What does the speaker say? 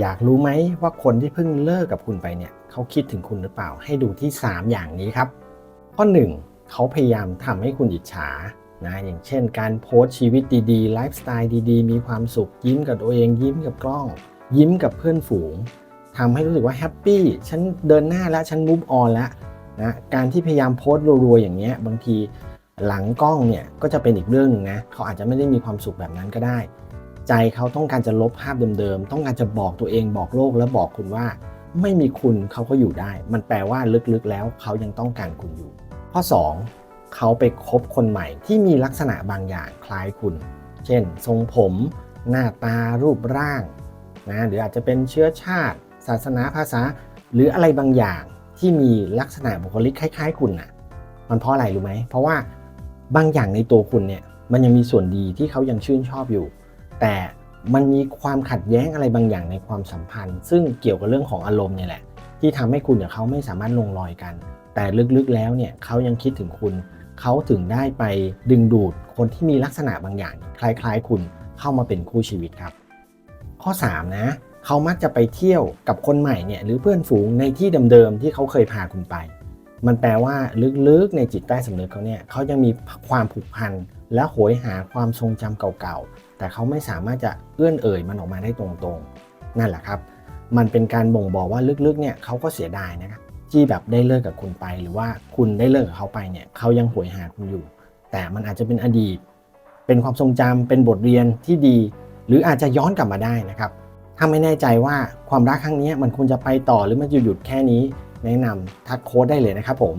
อยากรู้ไหมว่าคนที่เพิ่งเลิกกับคุณไปเนี่ยเขาคิดถึงคุณหรือเปล่า ให้ดูที่ 3 อย่างนี้ครับ ข้อ 1เขาพยายามทำให้คุณอิจฉานะอย่างเช่น การโพสต์ชีวิตดีๆไลฟ์สไตล์ดีๆ มีความสุขยิ้มกับตัวเองยิ้มกับกล้อง ยิ้มกับเพื่อนฝูงทำให้รู้สึกว่าแฮปปี้ฉันเดินหน้าแล้วฉันมูฟออนแล้วนะการที่พยายามโพสต์รัวๆอย่างเงี้ยบางทีหลังกล้องเนี่ยก็จะเป็นอีกเรื่องหนึงนะเขาอาจจะไม่ได้มีความสุขแบบนั้นก็ได้ ใจเขาต้องการจะลบภาพเดิมๆ ต้องการจะบอกตัวเองบอกโลกแล้วบอกคุณว่า ไม่มีคุณเขาก็อยู่ได้ มันแปลว่าลึกๆแล้วเขายังต้องการคุณอยู่ ข้อ 2 เขาไปคบคนใหม่ที่มีลักษณะบางอย่างคล้ายคุณ เช่น ทรงผม หน้าตารูปร่างนะหรืออาจจะเป็นเชื้อชาติ ศาสนาภาษา หรืออะไรบางอย่างที่มีลักษณะบุคลิกคล้าย ๆ คุณน่ะมันเพราะอะไรรู้ไหมเพราะว่าบางอย่างในตัวคุณเนี่ยมันยังมีส่วนดีที่เขายังชื่นชอบอยู่ แต่มันมีความขัดแย้งอะไรบางอย่างในความสัมพันธ์ ซึ่งเกี่ยวกับเรื่องของอารมณ์นี่แหละ ที่ทำให้คุณกับเขาไม่สามารถลงรอยกัน แต่ลึกๆแล้วเนี่ยเขายังคิดถึงคุณ เขาถึงได้ไปดึงดูดคนที่มีลักษณะบางอย่าง คล้ายๆ คุณเข้ามาเป็นคู่ชีวิตครับ ข้อ 3 นะเขามักจะไปเที่ยวกับคนใหม่เนี่ยหรือเพื่อนฝูงในที่เดิมๆที่เขาเคยพาคุณไป มันแปลว่าลึกๆในจิตใต้สำนึกเขาเนี่ยเขายังมีความผูกพัน และโหยหาความทรงจำเก่าๆ แต่เขาไม่สามารถจะเอื้อนเอ่ยมันออกมาได้ตรงๆ นั่นแหละครับ มันเป็นการบ่งบอกว่าลึกๆ เนี่ยเขาก็เสียดายนะครับที่แบบได้เลิกกับคุณไป หรือว่าคุณได้เลิกกับเขาไปเนี่ยเขายังโหยหาคุณอยู่ แต่มันอาจจะเป็นอดีต เป็นความทรงจำเป็นบทเรียนที่ดี หรืออาจจะย้อนกลับมาได้นะครับ ถ้าไม่แน่ใจว่าความรักครั้งนี้มันควรจะไปต่อหรือมันจะหยุดแค่นี้ แนะนำทักโค้ดได้เลยนะครับผม